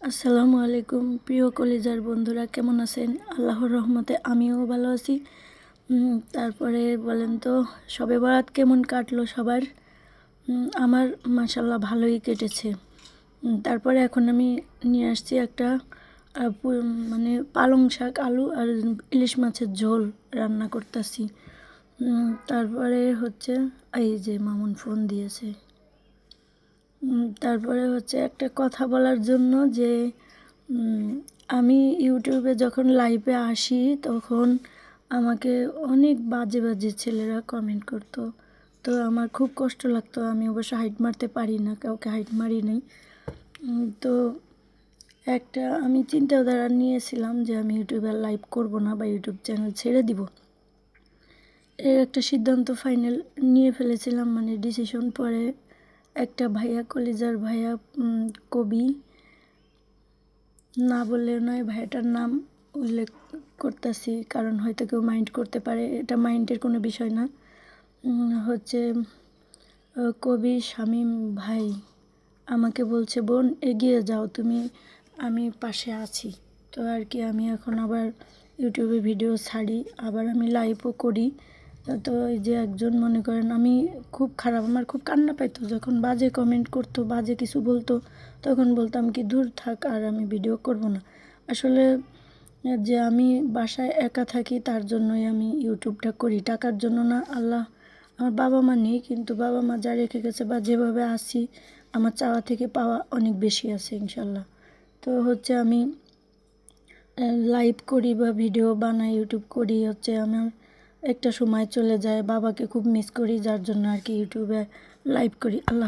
আসসালামু আলাইকুম, প্রিয় কলেজার বন্ধুরা, কেমন আছেন? আল্লাহর রহমতে আমিও ভালো আছি। তারপরে বলেন তো সবে বরাত কেমন কাটলো সবার? আমার মাসাল্লাহ ভালোই কেটেছে। তারপরে এখন আমি নিয়ে আসছি একটা মানে পালং শাক, আলু আর ইলিশ মাছের ঝোল রান্না করতেছি। তারপরে হচ্ছে, এই যে মামুন ফোন দিয়েছে। তারপরে হচ্ছে একটা কথা বলার জন্য যে আমি ইউটিউবে যখন লাইভে আসি তখন আমাকে অনেক বাজে বাজে ছেলেরা কমেন্ট করতো। তো আমার খুব কষ্ট লাগতো, আমি অবশ্য হাইট মারতে পারি না, কাউকে হাইট মারি নাই। তো একটা আমি চিন্তাধারা নিয়েছিলাম যে আমি ইউটিউবে লাইভ করব না বা ইউটিউব চ্যানেল ছেড়ে দিব। এর একটা সিদ্ধান্ত ফাইনাল নিয়ে ফেলেছিলাম মানে ডিসিশন পরে একটা ভাইয়া, কলিজার ভাইয়া কবি। না বললে নয়, ভাইয়াটার নাম উল্লেখ করতেছি, কারণ হয়তো কেউ মাইন্ড করতে পারে। এটা মাইন্ডের কোনো বিষয় না। হচ্ছে কবি শামীম ভাই আমাকে বলছে, বোন, এগিয়ে যাও, তুমি, আমি পাশে আছি। তো আর কি, আমি এখন আবার ইউটিউবে ভিডিও ছাড়ি, আবার আমি লাইভও করি। তো এই যে একজন মনে করেন আমি খুব খারাপ, আমার খুব কান্না পাইতো। যখন বাজে কমেন্ট করতো, বাজে কিছু বলতো, তখন বলতাম কি দূর থাক, আর আমি ভিডিও করব না। আসলে যে আমি বাসায় একা থাকি, তার জন্যই আমি ইউটিউবটা করি। টাকার জন্য না, আল্লাহ, আমার বাবা মা নেই, কিন্তু বাবা মা যা রেখে গেছে বা যেভাবে আসি আমার চাওয়া থেকে পাওয়া অনেক বেশি আছে ইনশাল্লাহ তো হচ্ছে আমি লাইভ করি বা ভিডিও বানাই ইউটিউব করি, হচ্ছে আমার একটা সময় চলে যায়, বাবাকে খুব মিস করি, যার জন্য আর কি ইউটিউবে লাইভ করি। আল্লাহ